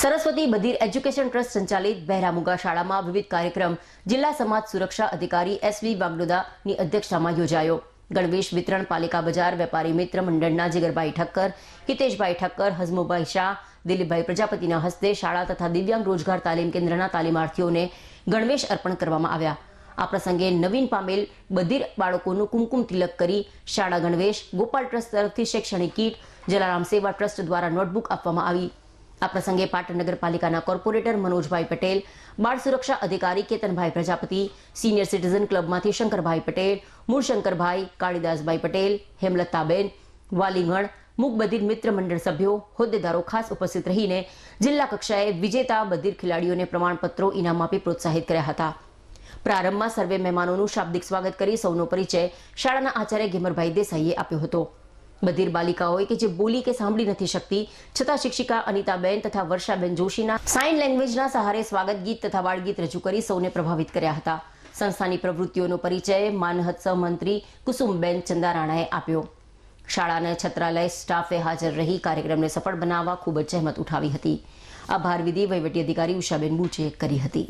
Saraswati બધીર education trust સંચાલિત બહેરામુગા શાળામાં વિવિધ કાર્યક્રમ જિલ્લા સમાજ સુરક્ષા અધિકારી એસવી વાગડોદાની અધ્યક્ષતામાં યોજાયો. ગણવેશ વિતરણ પાલિકા બજાર વેપારી મિત્ર મંડળના જીગરભાઈ ઠક્કર, હિતેશભાઈ ઠક્કર હઝમુભાઈ શાહ, દિલીપભાઈ પ્રજાપતિના હસ્તે શાળા તથા દિવ્યાંગ રોજગાર તાલીમ કેન્દ્રના તાલીમાર્થીઓને ગણવેશ અર્પણ કરવામાં આવ્યા. આ પ્રસંગે નવીન પામેલ બધીર બાળકોનું કુમકુમ તિલક કરી શાળા ગણવેશ ગોપાલ ટ્રસ્ટ તરફથી શૈક્ષણિક કીટ, જલારામ સેવા ટ્રસ્ટ દ્વારા નોટબુક આપવામાં આવી. આ પ્રસંગે પાટણ નગરપાલિકાના કોર્પોરેટર મનોજભાઈ પટેલ, બાળ સુરક્ષા અધિકારી કેતનભાઈ પ્રજાપતિ, સિનિયર સિટીઝન ક્લબમાંથી શંકરભાઈ પટેલ મૂળ શંકરભાઈ કાળીદાસભાઈ પટેલ, હેમલતાબેન, વાલીગણ મૂક બધિર મિત્ર મંડળ સભ્યો, હોદ્દેદારો ખાસ ઉપસ્થિત રહીને જિલ્લા કક્ષાએ વિજેતા બધિર ખેલાડીઓને પ્રમાણપત્રો ઇનામ આપી પ્રોત્સાહિત કર્યા હતા. પ્રારંભમાં સર્વે મહેમાનોનું શાબ્દિક સ્વાગત કરી સૌનો પરિચય શાળાના આચાર્ય ગેમરભાઈ દેસાઈએ આપ્યો હતો. બધિર હોય કે જે બોલી કે સાંભળી નથી શકતી, છતાં શિક્ષિકા અનિતાબેન તથા વર્ષાબેન જોશીના સાઇન લેંગ્વેજના સહારે સ્વાગત ગીત તથા બાળગીત રજૂ કરી સૌને પ્રભાવિત કર્યા હતા. સંસ્થાની પ્રવૃત્તિઓનો પરિચય માનહત્સવ મંત્રી કુસુમબેન ચંદારાણાએ આપ્યો. શાળાના છત્રાલય સ્ટાફે હાજર રહી કાર્યક્રમને સફળ બનાવવા ખૂબ જ જહેમત ઉઠાવી હતી. આભાર વિધિ વહીવટી અધિકારી ઉષાબેન બુચે કરી હતી.